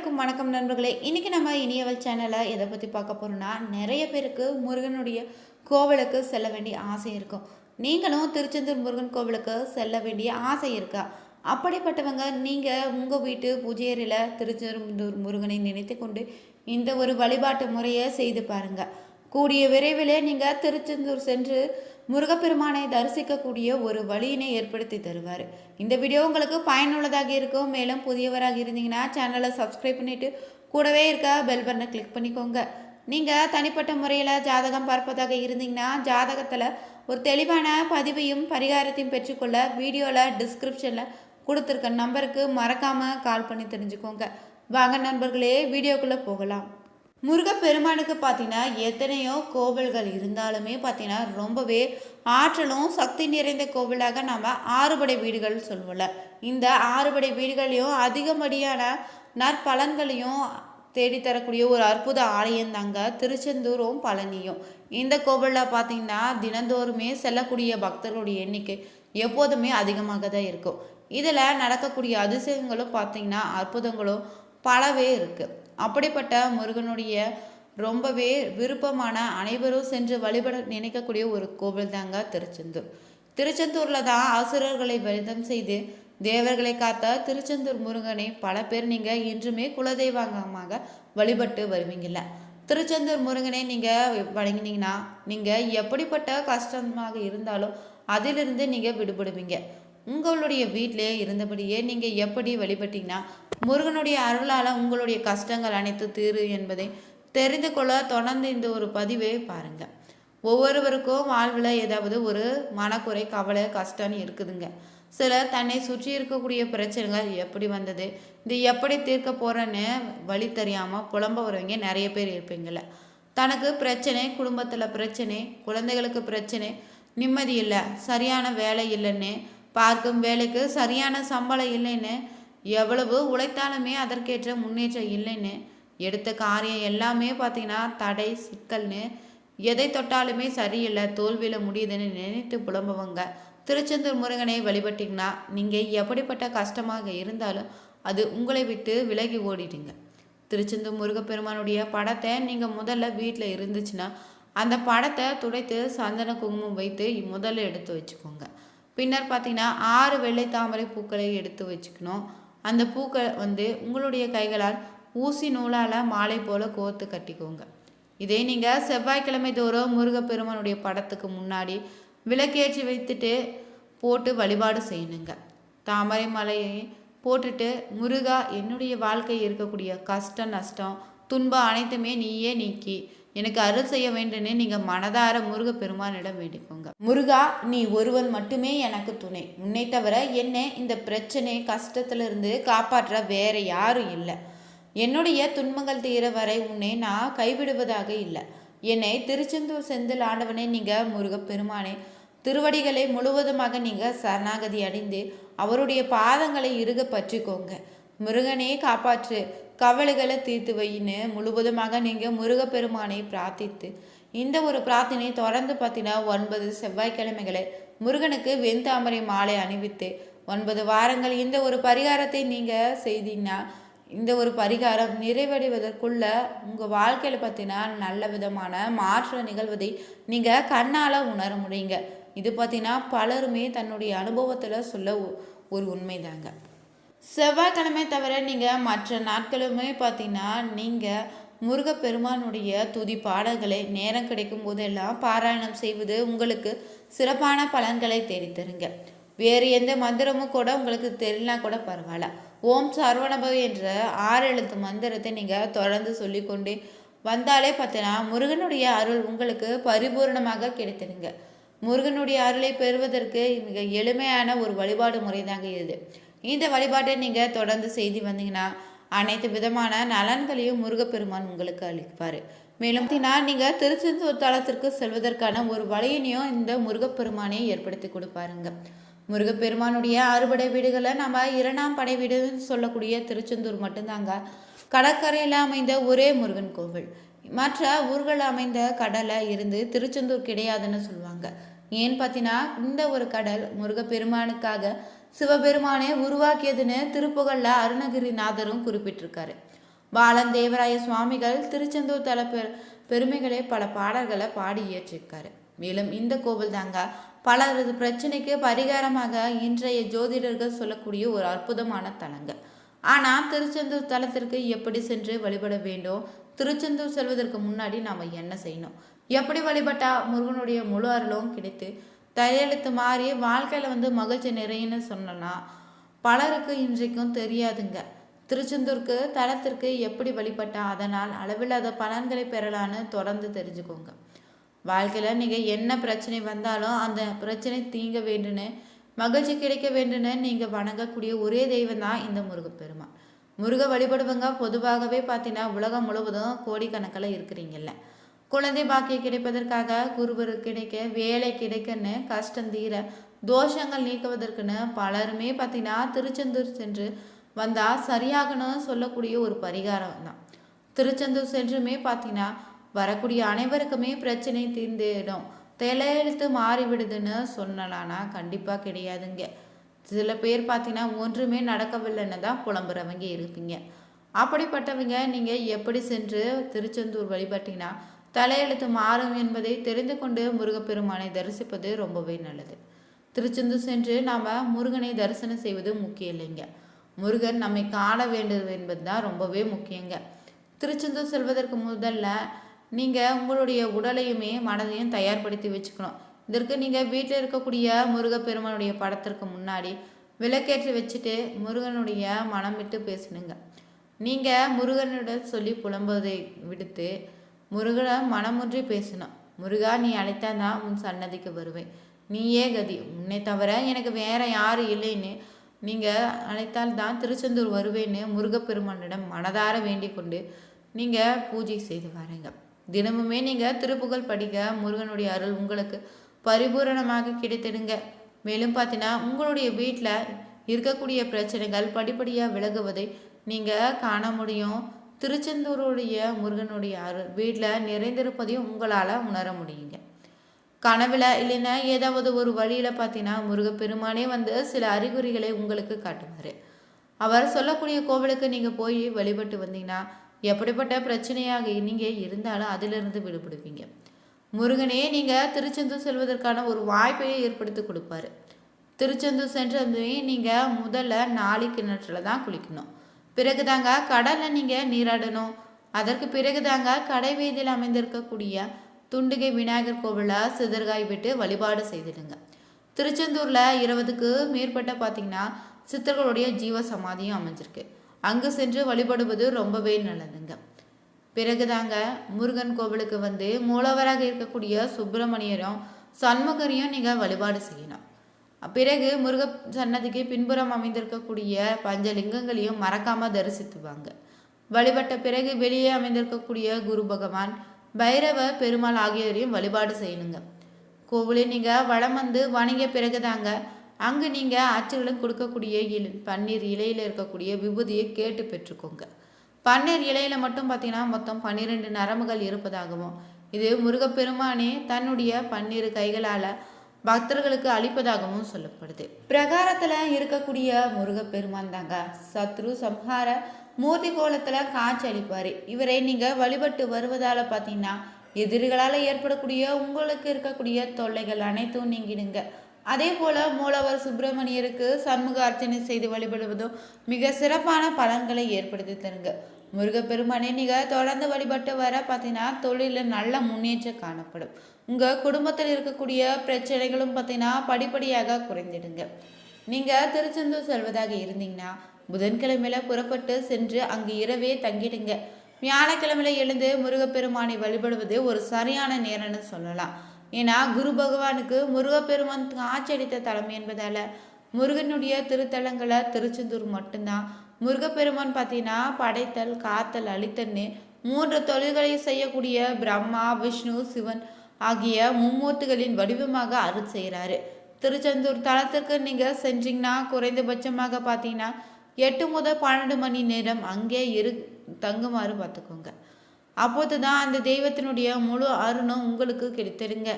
அனைவருக்கும் வணக்கம் நண்பர்களே. இன்றைக்கி நம்ம இனியவல் சேனலை எதை பற்றி பார்க்க போகிறோன்னா நிறைய பேருக்கு முருகனுடைய கோவிலுக்கு செல்ல வேண்டிய ஆசை இருக்கும். நீங்களும் திருச்செந்தூர் முருகன் கோவிலுக்கு செல்ல வேண்டிய ஆசை இருக்கா? அப்படிப்பட்டவங்க நீங்கள் உங்கள் வீட்டு பூஜையறையில் திருச்செந்தூர் முருகனை நினைத்து கொண்டு இந்த ஒரு வழிபாட்டு முறையை செய்து பாருங்கள் கூடிய விரைவிலே நீங்கள் திருச்செந்தூர் சென்று முருகப்பெருமானை தரிசிக்கக்கூடிய ஒரு வழியினை ஏற்படுத்தி தருவார். இந்த வீடியோ உங்களுக்கு பயனுள்ளதாக இருக்கும். மேலும் புதியவராக இருந்தீங்கன்னா சேனலை சப்ஸ்கிரைப் பண்ணிவிட்டு கூடவே இருக்க பெல் பட்டனை கிளிக் பண்ணிக்கோங்க. நீங்கள் தனிப்பட்ட முறையில் ஜாதகம் பார்ப்பதாக இருந்தீங்கன்னா ஜாதகத்தில் ஒரு தெளிவான பதிவையும் பரிகாரத்தையும் பெற்றுக்கொள்ள வீடியோவில் டிஸ்கிரிப்ஷனில் கொடுத்துருக்க நம்பருக்கு மறக்காமல் கால் பண்ணி தெரிஞ்சுக்கோங்க. வாங்க நண்பர்களே வீடியோக்குள்ளே போகலாம். முருகப்பெருமானுக்கு பார்த்தீங்கன்னா எத்தனையோ கோவில்கள் இருந்தாலுமே பார்த்தீங்கன்னா ரொம்பவே ஆற்றலும் சக்தி நிறைந்த கோவிலாக நம்ம ஆறுபடை வீடுகள் சொல்வோம்ல. இந்த ஆறுபடை வீடுகளையும் அதிகப்படியான நற்பலன்களையும் தேடித்தரக்கூடிய ஒரு அற்புத ஆலயம் தாங்க திருச்செந்தூரும் பழனியும். இந்த கோவிலில் பார்த்தீங்கன்னா தினந்தோறுமே செல்லக்கூடிய பக்தர்களுடைய எண்ணிக்கை எப்போதுமே அதிகமாக தான் இருக்கும். இதில் நடக்கக்கூடிய அதிசயங்களும் பார்த்தீங்கன்னா அற்புதங்களும் பலவே இருக்குது அப்படிப்பட்ட முருகனுடைய ரொம்பவே விருப்பமான அனைவரும் சென்று வழிபட நினைக்கக்கூடிய ஒரு கோவில் தாங்க திருச்செந்தூர். திருச்செந்தூரில் தான் அசுரர்களை வரிதம் செய்து தேவர்களை காத்த திருச்செந்தூர் முருகனை பல பேர் நீங்கள் இன்றுமே குலதெய்வமாக வழிபட்டு வருவீங்கல்ல. திருச்செந்தூர் முருகனை நீங்கள் வழங்கினீங்கன்னா நீங்கள் எப்படிப்பட்ட கஷ்டமாக இருந்தாலும் அதிலிருந்து நீங்கள் விடுபடுவீங்க. உங்களுடைய வீட்டிலே இருந்தபடியே நீங்கள் எப்படி வழிபட்டீங்கன்னா முருகனுடைய அருளால் உங்களுடைய கஷ்டங்கள் அனைத்து தீரு என்பதை தெரிந்து கொள்ள தொடர்ந்து இந்த ஒரு பதிவை பாருங்கள் ஒவ்வொருவருக்கும் வாழ்வில் ஏதாவது ஒரு மனக்குறை கவலை கஷ்டம்னு இருக்குதுங்க. சிலர் தன்னை சுற்றி இருக்கக்கூடிய பிரச்சனைகள் எப்படி வந்தது இது எப்படி தீர்க்க போகிறேன்னு வழி தெரியாமல் புலம்ப வரவங்க நிறைய பேர் இருப்பீங்கள தனக்கு பிரச்சனை குடும்பத்தில் பிரச்சனை குழந்தைகளுக்கு பிரச்சனை நிம்மதி இல்லை சரியான வேலை இல்லைன்னு பார்க்கும் வேலைக்கு சரியான சம்பளம் இல்லைன்னு எவ்வளவு உழைத்தாலுமே அதற்கேற்ற முன்னேற்றம் இல்லைன்னு. எடுத்த காரியம் எல்லாமே பார்த்தீங்கன்னா தடை சிக்கல்னு. எதை தொட்டாலுமே சரியில்லை தோல்வியில் முடியுதுன்னு நினைத்து புலம்புவங்க. திருச்செந்தூர் முருகனை வழிபட்டிங்கன்னா நீங்கள் எப்படிப்பட்ட கஷ்டமாக இருந்தாலும் அது உங்களை விட்டு விலகி ஓடிடுங்க. திருச்செந்தூர் முருகப்பெருமானுடைய படத்தை நீங்கள் முதல்ல வீட்டில் இருந்துச்சுன்னா அந்த படத்தை துடைத்து சந்தன குங்குமம் வைத்து முதல்ல எடுத்து வச்சுக்கோங்க. பின்னர் பார்த்தீங்கன்னா ஆறு வெள்ளை தாமரை பூக்களை எடுத்து வச்சுக்கணும். அந்த பூக்கள் வந்து உங்களுடைய கைகளால் ஊசி நூலால் மாலை போல் கோர்த்து கட்டிக்கோங்க. இதே நீங்கள் செவ்வாய்க்கிழமை தோறும் முருகப்பெருமானுடைய படத்துக்கு முன்னாடி விளக்கேற்றி வைத்துட்டு போட்டு வழிபாடு செய்யணுங்க. தாமரை மலையை போட்டுட்டு முருகா என்னுடைய வாழ்க்கை இருக்கக்கூடிய கஷ்டம் நஷ்டம் துன்பம் அனைத்துமே நீயே நீக்கி எனக்கு அருள் செய்ய வேண்டும்னு நீங்கள் மனதார முருக பெருமானிடம் வேண்டிக்கோங்க. முருகா நீ ஒருவன் மட்டுமே எனக்கு துணை. உன்னை தவிர என்ன இந்த பிரச்சனை கஷ்டத்திலிருந்து காப்பாற்ற வேற யாரும் இல்லை. என்னுடைய துன்பங்கள் தீர வரை உன்னை நான் கைவிடுவதாக இல்லை. என்னை திருச்செந்தூர் செந்தில் ஆண்டவனே நீங்கள் முருகப்பெருமானே திருவடிகளை முழுவதுமாக நீங்கள் சரணாகதி அடைந்து அவருடைய பாதங்களை இறுக பற்றிக்கோங்க. முருகனே காப்பாற்று. கவலைகளை தீர்த்து வைன்னு முழுவதுமாக நீங்கள் முருகப்பெருமானை பிரார்த்தித்து இந்த ஒரு பிரார்த்தனை தொடர்ந்து பார்த்தீங்கன்னா ஒன்பது செவ்வாய்க்கிழமைகளை முருகனுக்கு வெண்தாமரை மாலை அணிவித்து ஒன்பது வாரங்கள் இந்த ஒரு பரிகாரத்தை நீங்கள் செய்தீங்கன்னா இந்த ஒரு பரிகாரம் நிறைவடைவதற்குள்ள உங்கள் வாழ்க்கையில் பார்த்தீங்கன்னா நல்ல விதமான மாற்றம் நிகழ்வதை நீங்கள் கண்ணால் உணர முடியுங்க. இது பார்த்தீங்கன்னா பலருமே தன்னுடைய அனுபவத்தில் சொல்ல ஒரு உண்மைதாங்க. செவ்வாய்க்கிழமை தவிர நீங்கள் மற்ற நாட்களுமே பார்த்தீங்கன்னா நீங்கள் முருகப்பெருமானுடைய துதி பாடல்களை நேரம் கிடைக்கும் போதெல்லாம் பாராயணம் செய்வது உங்களுக்கு சிறப்பான பலன்களை தேடித்தருங்க வேறு எந்த மந்திரமும் கூட உங்களுக்கு தெரியலனா கூட பரவாயில்ல. ஓம் சரவணபவ என்ற ஆறு எழுத்து மந்திரத்தை நீங்கள் தொடர்ந்து சொல்லிக்கொண்டே வந்தாலே பார்த்தீங்கன்னா முருகனுடைய அருள் உங்களுக்கு பரிபூர்ணமாக கிடைத்திருங்க முருகனுடைய அருளை பெறுவதற்கு மிக எளிமையான ஒரு வழிபாடு முறை தாங்க இது. இந்த வழிபாட்டை நீங்கள் தொடர்ந்து செய்து வந்தீங்கன்னா அனைத்து விதமான நலன்களையும் முருகப்பெருமான் உங்களுக்கு அளிப்பார். மேலும் நான் நீங்கள் திருச்செந்தூர் தளத்திற்கு செல்வதற்கான ஒரு வழியினையும் இந்த முருகப்பெருமானையும் ஏற்படுத்தி கொடுப்பாருங்க. முருகப்பெருமானுடைய அறுபடை வீடுகளை நம்ம இரண்டாம் படை வீடுன்னு சொல்லக்கூடிய திருச்செந்தூர் மட்டும்தாங்க. கடற்கரையில் அமைந்த ஒரே முருகன் கோவில். மற்ற ஊர்கள் அமைந்த கடலை இருந்து திருச்செந்தூர் கிடையாதுன்னு சொல்லுவாங்க. ஏன்னு பார்த்தீங்கன்னா இந்த ஒரு கடல் முருகப்பெருமானுக்காக சிவபெருமானே உருவாக்கியதுன்னு திருப்புகழில் அருணகிரிநாதரும் குறிப்பிட்டிருக்காரு. பாலந்தேவராய சுவாமிகள் திருச்செந்தூர் தல பெரு பெருமைகளே பல பாடல்களை பாடி இயற்றிருக்காரு. மேலும் இந்த கோவில் தாங்க பலரது பிரச்சனைக்கு பரிகாரமாக இன்றைய ஜோதிடர்கள் சொல்லக்கூடிய ஒரு அற்புதமான தலங்க. ஆனால் திருச்செந்தூர் தலத்திற்கு எப்படி சென்று வழிபட வேண்டும்? திருச்செந்தூர் செல்வதற்கு முன்னாடி நாம் என்ன செய்யணும்? எப்படி வழிபட்டா முருகனுடைய முழு அருளும் கிடைத்து தையெழுத்து மாறி வாழ்க்கையில் வந்து மகிழ்ச்சி நிறையன்னு சொன்னோன்னா பலருக்கு இன்றைக்கும் தெரியாதுங்க. திருச்செந்தூருக்கு தலத்திற்கு எப்படி வழிபட்டா அதனால் அளவில்லாத பலன்களை பெறலான்னு தொடர்ந்து தெரிஞ்சுக்கோங்க. வாழ்க்கையில் நீங்கள் என்ன பிரச்சனை வந்தாலும் அந்த பிரச்சனை தீங்க வேண்டுன்னு மகிழ்ச்சி கிடைக்க வேண்டுன்னு நீங்கள் வணங்கக்கூடிய ஒரே தெய்வம் தான் இந்த முருகப்பெருமான். முருக வழிபடுவங்க பொதுவாகவே பார்த்தீங்கன்னா உலகம் முழுவதும் கோடிக்கணக்கில் இருக்கிறீங்கல்ல. குழந்தை பாக்கியம் கிடைப்பதற்காக குருவர் கிடைக்க வேலை கிடைக்கன்னு கஷ்டம் தீர தோஷங்கள் நீக்குவதற்குன்னு பலருமே பார்த்தீங்கன்னா திருச்செந்தூர் சென்று வந்தால் சரியாகணும்னு சொல்லக்கூடிய ஒரு பரிகாரம் தான். திருச்செந்தூர் சென்றுமே பார்த்தீங்கன்னா வரக்கூடிய அனைவருக்குமே பிரச்சனை தீர்ந்துடும். தலையெழுத்து மாறிவிடுதுன்னு சொன்னலான்னா கண்டிப்பாக கிடையாதுங்க. சில பேர் பார்த்தீங்கன்னா ஒன்றுமே நடக்கவில்லைன்னு தான் புலம்புறவங்க இருப்பீங்க. அப்படிப்பட்டவங்க நீங்கள் எப்படி சென்று திருச்செந்தூர் வழிபட்டீங்கன்னா தலையெழுத்து மாறும் என்பதை தெரிந்து கொண்டு முருகப்பெருமானை தரிசிப்பது ரொம்பவே நல்லது. திருச்செந்தூர் சென்று நாம் முருகனை தரிசனம் செய்வது முக்கியம் இல்லைங்க. முருகன் நம்மை காண வேண்டும் என்பது தான் ரொம்பவே முக்கியங்க. திருச்செந்தூர் செல்வதற்கு முதல்ல நீங்கள் உங்களுடைய உடலையுமே மனதையும் தயார்படுத்தி வச்சுக்கணும். இதற்கு நீங்கள் வீட்டில் இருக்கக்கூடிய முருகப்பெருமானுடைய படத்திற்கு முன்னாடி விளக்கேற்றி வச்சுட்டு முருகனுடைய மனம் விட்டு பேசணுங்க. நீங்கள் முருகனிடம் சொல்லி புலம்புவதை விடுத்து முருகனை மனமுன்றி பேசினான் முருகா நீ அழைத்தால் தான் உன் சன்னதிக்கு வருவேன். நீயே கதி. உன்னை தவிர எனக்கு வேற யாரும் இல்லைன்னு நீங்கள் அழைத்தால் தான் திருச்செந்தூர் வருவேன்னு முருகப்பெருமானிடம் மனதார வேண்டிக் கொண்டு நீங்கள் பூஜை செய்து வரீங்க. தினமுமே நீங்கள் திருப்புகழ் படிக்க முருகனுடைய அருள் உங்களுக்கு பரிபூரணமாக கிடைத்திடுங்க. மேலும் பார்த்தீங்கன்னா உங்களுடைய வீட்டில் இருக்கக்கூடிய பிரச்சனைகள் படிப்படியாக விலகுவதை நீங்கள் காண முடியும். திருச்செந்தூருடைய முருகனுடைய அருள் வீட்டில் நிறைந்திருப்பதையும் உங்களால் உணர முடியுங்க. கனவில் இல்லைன்னா ஏதாவது ஒரு வழியில் பார்த்தீங்கன்னா முருகப்பெருமானே வந்து சில அறிகுறிகளை உங்களுக்கு காட்டுவார். அவர் சொல்லக்கூடிய கோவிலுக்கு நீங்கள் போய் வழிபட்டு வந்தீங்கன்னா எப்படிப்பட்ட பிரச்சனையாக நீங்கள் இருந்தாலும் அதிலிருந்து விடுபடுவீங்க. முருகனே நீங்கள் திருச்செந்தூர் செல்வதற்கான ஒரு வாய்ப்பையே ஏற்படுத்தி கொடுப்பாரு. திருச்செந்தூர் சென்று நீங்கள் முதல்ல நாளை கிணற்றில் தான் குளிக்கணும். பிறகு தாங்க கடலில் நீங்கள் நீராடணும். அதற்கு பிறகு தாங்க கடை வீதியில் அமைந்திருக்கக்கூடிய துண்டுகை விநாயகர் கோவிலில் சிதர்காய் விட்டு வழிபாடு செய்திடுங்க. திருச்செந்தூரில் இருபதுக்கு மேற்பட்ட பார்த்திங்கன்னா சித்தர்களுடைய ஜீவ சமாதியும் அமைஞ்சிருக்கு. அங்கு சென்று வழிபடுவது ரொம்பவே நல்லதுங்க. பிறகுதாங்க முருகன் கோவிலுக்கு வந்து மூலவராக இருக்கக்கூடிய சுப்பிரமணியரும் சண்முகரையும் நீங்கள் வழிபாடு செய்யணும். பிறகு முருக சன்னதிக்கு பின்புறம் அமைந்திருக்கக்கூடிய பஞ்சலிங்கங்களையும் மறக்காமல் தரிசித்துவாங்க. வழிபட்ட பிறகு வெளியே அமைந்திருக்கக்கூடிய குரு பகவான் பைரவ பெருமாள் ஆகியோரையும் வழிபாடு செய்யணுங்க. கோவிலில் நீங்கள் வளம் வந்து வணங்கிய பிறகுதாங்க அங்கு நீங்கள் ஆட்சிகளும் கொடுக்கக்கூடிய இல் பன்னீர் இலையில் இருக்கக்கூடிய விபூதியை கேட்டு பெற்றுக்கோங்க. பன்னீர் இலையில் மட்டும் பார்த்தீங்கன்னா மொத்தம் பன்னிரெண்டு நரம்புகள் இருப்பதாகவும் இது முருகப்பெருமானே தன்னுடைய பன்னிரு கைகளால் பக்தர்களுக்கு அளிப்பதாகவும் சொல்லப்படுது. பிரகாரத்தில் இருக்கக்கூடிய முருகப்பெருமான் தாங்க சத்ரு சம்ஹார மூர்த்தி கோலத்தில் காட்சி அளிப்பார். இவரை நீங்கள் வழிபட்டு வருவதால் பார்த்தீங்கன்னா எதிரிகளால் ஏற்படக்கூடிய உங்களுக்கு இருக்கக்கூடிய தொல்லைகள் அனைத்தும் நீங்கிடுங்க. அதே போல மூலவர் சுப்பிரமணியருக்கு சண்முக அர்ச்சனை செய்து வழிபடுவதும் மிக சிறப்பான பலன்களை ஏற்படுத்தி தருங்க. முருகப்பெருமானை நீங்கள் தொடர்ந்து வழிபட்டு வர பார்த்தீங்கன்னா தொழிலில் நல்ல முன்னேற்றம் காணப்படும். உங்கள் குடும்பத்தில் இருக்கக்கூடிய பிரச்சனைகளும் பார்த்தீங்கன்னா படிப்படியாக குறைந்திடுங்க. நீங்கள் திருச்செந்தூர் செல்வதாக இருந்தீங்கன்னா புதன்கிழமையில் புறப்பட்டு சென்று அங்கு இரவே தங்கிடுங்க. வியாழக்கிழமையில் எழுந்து முருகப்பெருமானை வழிபடுவது ஒரு சரியான நேரம்னு சொல்லலாம். ஏன்னா குரு பகவானுக்கு முருகப்பெருமான் காட்சியளித்த தலம் என்பதால் முருகனுடைய திருத்தலங்களை திருச்செந்தூர் மட்டும்தான். முருகப்பெருமான் பார்த்தீங்கன்னா படைத்தல் காத்தல் அழித்தல்னு மூன்று தொழில்களை செய்யக்கூடிய பிரம்மா விஷ்ணு சிவன் ஆகிய மும்மூர்த்திகளின் வடிவமாக அருள் செய்கிறாரு. திருச்செந்தூர் தளத்திற்கு நீங்கள் சென்றீங்கன்னா குறைந்தபட்சமாக பார்த்தீங்கன்னா எட்டு முதல் பன்னெண்டு மணி நேரம் அங்கே இரு தங்குமாறு பார்த்துக்கோங்க. அப்போது தான் அந்த தெய்வத்தினுடைய முழு அருணும் உங்களுக்கு கிடைத்திருங்க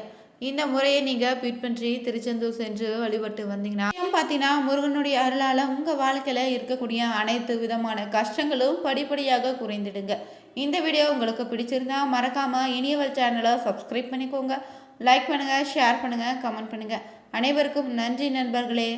இந்த முறையை நீங்கள் பின்பற்றி திருச்செந்தூர் சென்று வழிபட்டு வந்தீங்கன்னா பார்த்தீங்கன்னா முருகனுடைய அருளால் உங்கள் வாழ்க்கையில் இருக்கக்கூடிய அனைத்து விதமான கஷ்டங்களும் படிப்படியாக குறைந்துடுங்க. இந்த வீடியோ உங்களுக்கு பிடிச்சிருந்தா மறக்காமல் இனியவள் சேனலை சப்ஸ்கிரைப் பண்ணிக்கோங்க. லைக் பண்ணுங்கள் ஷேர் பண்ணுங்கள் கமெண்ட் பண்ணுங்கள் அனைவருக்கும் நன்றி நண்பர்களே.